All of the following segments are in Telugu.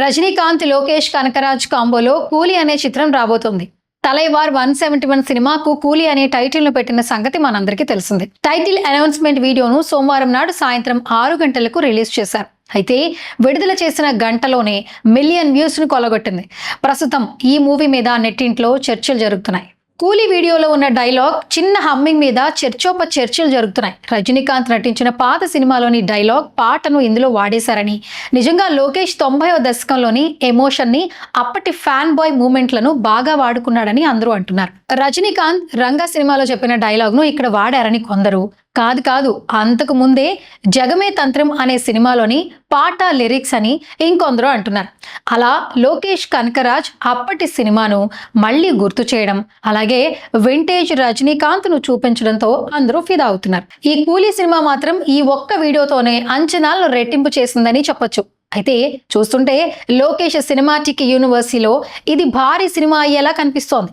రజనీకాంత్ లోకేష్ కనకరాజ్ కాంబోలో కూలీ అనే చిత్రం రాబోతోంది. తలైవార్ వన్ సెవెంటీ వన్ సినిమాకు కూలీ అనే టైటిల్ను పెట్టిన సంగతి మనందరికీ తెలిసింది. టైటిల్ అనౌన్స్మెంట్ వీడియోను సోమవారం నాడు సాయంత్రం ఆరు గంటలకు రిలీజ్ చేశారు. అయితే విడుదల చేసిన గంటలోనే మిలియన్ వ్యూస్ను కొలగొట్టింది. ప్రస్తుతం ఈ మూవీ మీద నెట్టింట్లో చర్చలు జరుగుతున్నాయి. కూలీ వీడియోలో ఉన్న డైలాగ్ చిన్న హమ్మింగ్ మీద చర్చోప చర్చలు జరుగుతున్నాయి. రజనీకాంత్ నటించిన పాత సినిమాలోని డైలాగ్ పాటను ఇందులో వాడేశారని నిజంగా లోకేష్ తొంభైవ దశకంలోని ఎమోషన్ని అప్పటి ఫ్యాన్ బాయ్ మూమెంట్లను బాగా వాడుకున్నాడని అందరూ అంటున్నారు. రజనీకాంత్ రంగా సినిమాలో చెప్పిన డైలాగ్ను ఇక్కడ వాడారని కొందరు కాదు కాదు అంతకు ముందే జగమే తంత్రం అనే సినిమాలోని పాట లిరిక్స్ అని ఇంకొందరు అంటున్నారు. అలా లోకేష్ కనకరాజ్ అప్పటి సినిమాను మళ్ళీ గుర్తు చేయడం అలాగే వింటేజ్ రజనీకాంత్ను చూపించడంతో అందరూ ఫిదా అవుతున్నారు. ఈ కూలీ సినిమా మాత్రం ఈ ఒక్క వీడియోతోనే అంచనాలను రెట్టింపు చేసిందని చెప్పొచ్చు. అయితే చూస్తుంటే లోకేష్ సినిమాటిక్ యూనివర్సిటీలో ఇది భారీ సినిమా అయ్యేలా కనిపిస్తోంది.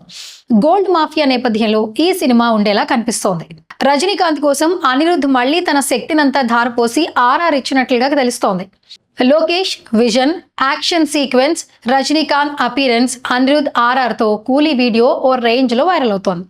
గోల్డ్ మాఫియా నేపథ్యంలో ఈ సినిమా ఉండేలా కనిపిస్తోంది. రజనీకాంత్ కోసం అనిరుద్ధ్ మళ్ళీ తన శక్తినంతా ధారపోసి ఆర్ఆర్ ఇచ్చినట్లుగా తెలుస్తోంది. Lokesh vision action sequence Rajinikanth appearance Anirudh ఆర్ఆర్తో Coolie video ఓ రేంజ్లో వైరల్ అవుతోంది.